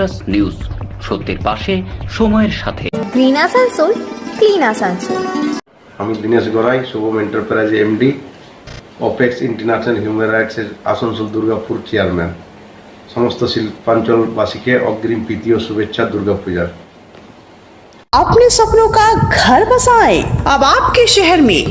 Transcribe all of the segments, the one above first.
Plus news সত্যের পাশে সময়ের সাথে গ্রিন আসানসোল ক্লিন আসানসোল আমি Dinesh Garai Shubham enterprise MD apex international human রাইটসের Asansol Durgapur chairman সমস্ত শিল্পাঞ্চলবাসীকে অগ্রিম প্রীতি ও শুভেচ্ছা দুর্গাপূজার अपने सपनों का घर बसाएं अब आपके शहर में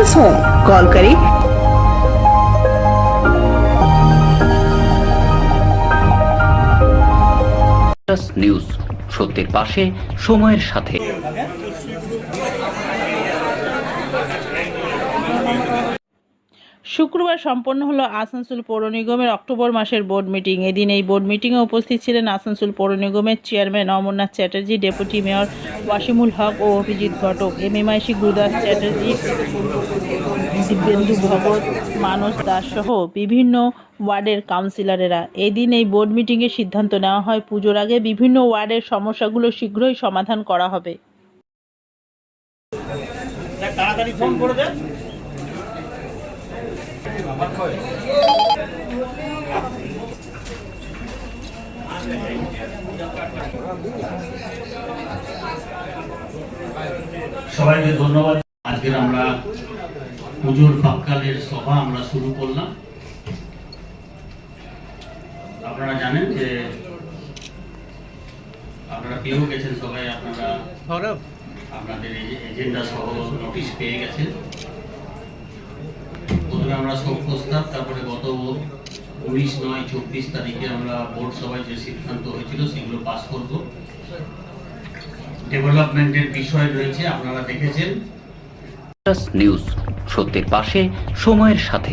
રિસ્પોન્સ હોય કોલ કરી ન્યૂઝ সত্যের পাশে সময়ের সাথে শুক্রবার সম্পন্ন হলো আসানসোল পৌর নিগমের অক্টোবর মাসের বোর্ড মিটিং। এদিন এই বোর্ড মিটিংয়ে উপস্থিত ছিলেন আসানসোল পৌর নিগমের chairman Amarnath Chatterjee, deputy mayor Wasimul Haque ও অভিজিৎ ঘটক। এমএমআইসি গুরুদাস চ্যাটার্জি, দিব্যেন্দু ভগত মানস দাস সহ বিভিন্ন ওয়ার্ডের কাউন্সিলরেরা। এদিন এই বোর্ড মিটিংয়ে সিদ্ধান্ত নেওয়া হয়, পুজোর আগে বিভিন্ন ওয়ার্ডের সমস্যাগুলো শীঘ্রই সমাধান করা হবে। সবাইকে ধন্যবাদ। আজকের আমরা পুজোর প্রাককালের সভা আমরা শুরু করলাম। আপনারা জানেন যে আপনারা পেয়েও গেছেন সবাই আপনারা আপনাদের এজেন্ডা সহ নোটিশ পেয়ে গেছেন। প্রথমে আমরা সব প্রস্তাব, তারপরে গত উনিশ, নয়, চব্বিশ তারিখে আমরা বোর্ড সভায় যে সিদ্ধান্ত হয়েছিল সেগুলো পাস করব। ডেভেলপমেন্টের বিষয় রয়েছে, আপনারা দেখেছেন। নিউজ সত্যের পাশে, সময়ের সাথে।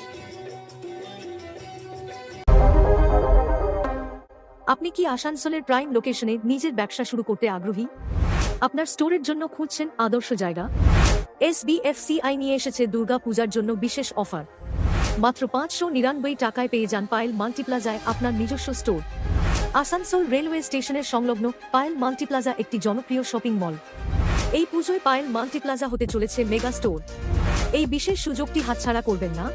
আপনি কি আসানসোলের প্রাইম লোকেশনে নিজের ব্যবসা শুরু করতে আগ্রহী? আপনার স্টোরের জন্য খুঁজছেন আদর্শ জায়গা? এস আই নিয়ে এসেছে দুর্গা পূজার জন্য বিশেষ অফার মাত্র পাঁচশো নিরানব্বই টাকায় পেয়ে যান পায়েল মাল্টিপ্লাজায় আপনার নিজস্ব স্টোর আসানসোল রেলওয়ে স্টেশনের সংলগ্ন পায়েল মাল্টিপ্লাজা একটি জনপ্রিয় শপিং মল এই পুজোয় পায়েল মাল্টিপ্লাজা হতে চলেছে মেগা স্টোর এই বিশেষ সুযোগটি হাতছাড়া করবেন না।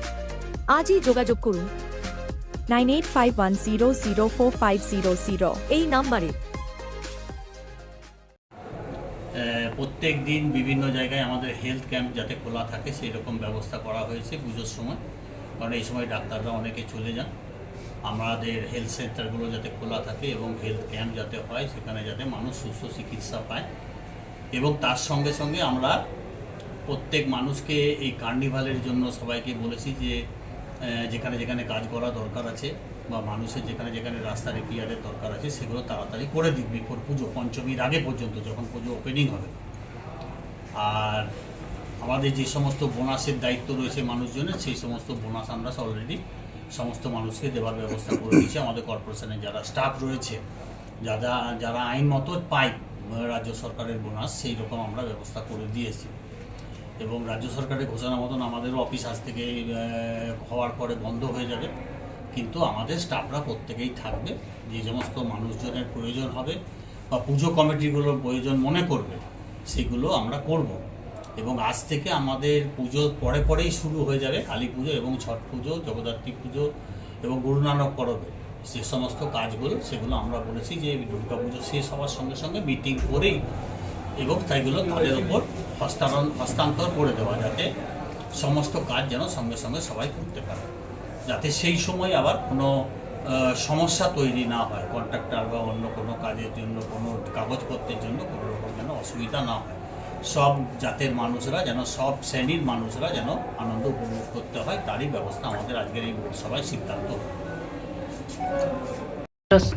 আজই যোগাযোগ করুন। Nine eight five one zero zero four five zero zero. এই নাম্বারে। প্রত্যেক দিন বিভিন্ন জায়গায় আমাদের হেলথ ক্যাম্প যাতে খোলা থাকে সেই রকম ব্যবস্থা করা হয়েছে পুজোর সময়। কারণ এই সময় ডাক্তাররা অনেকে চলে যান। আমাদের হেলথ সেন্টারগুলো যাতে খোলা থাকে এবং হেলথ ক্যাম্প যাতে হয়, সেখানে যাতে মানুষ সুস্থ চিকিৎসা পায়। এবং তার সঙ্গে সঙ্গে আমরা প্রত্যেক মানুষকে এই কার্নিভালের জন্য সবাইকে বলেছি যে যেখানে যেখানে কাজ করা দরকার আছে বা মানুষের যেখানে যেখানে রাস্তা রিপেয়ারের দরকার আছে, সেগুলো তাড়াতাড়ি করে দিক বিফোর পুজো, পঞ্চমীর আগে পর্যন্ত, যখন পুজো ওপেনিং হবে। আর আমাদের যে সমস্ত বোনাসের দায়িত্ব রয়েছে মানুষজনের, সেই সমস্ত বোনাস আমরা অলরেডি সমস্ত মানুষকে দেওয়ার ব্যবস্থা করে দিয়েছি। আমাদের কর্পোরেশনের যারা স্টাফ রয়েছে, যারা যারা আইন মতো পায়, রাজ্য সরকারের বোনাস সেই রকম আমরা ব্যবস্থা করে দিয়েছি। এবং রাজ্য সরকারের ঘোষণা মতন আমাদেরও অফিস আজ থেকে হওয়ার পরে বন্ধ হয়ে যাবে। কিন্তু আমাদের স্টাফরা প্রত্যেকেই থাকবে। যে সমস্ত মানুষজনের প্রয়োজন হবে বা পুজো কমিটিগুলোর প্রয়োজন মনে করবে, সেগুলো আমরা করব। এবং আজ থেকে আমাদের পুজো পরে পরেই শুরু হয়ে যাবে, কালী পুজো এবং ছট পুজো, জগদ্ধাত্রী পুজো এবং গুরু নানক পরবে। যে সমস্ত কাজগুলো, সেগুলো আমরা বলেছি যে দুর্গা পুজো শেষ হওয়ার সঙ্গে সঙ্গে মিটিং করেই এবং তাইগুলো তাদের উপর হস্তান্তর করে দেওয়া যাতে সমস্ত কাজ যেন সঙ্গে সঙ্গে সবাই করতে পারে। যাতে সেই সময় আবার কোনো সমস্যা তৈরি না হয় কন্ট্রাক্টর বা অন্য কোনো কাজের জন্য, কোনো কাগজপত্রের জন্য কোনো রকম যেন অসুবিধা না হয়। সব জাতের মানুষরা যেন, সব শ্রেণির মানুষরা যেন আনন্দ উপভোগ করতে হয়, তারই ব্যবস্থা আমাদের আজকের এই সবাই সিদ্ধান্ত।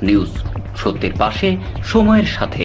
নিউজ সত্যের পাশে, সময়ের সাথে।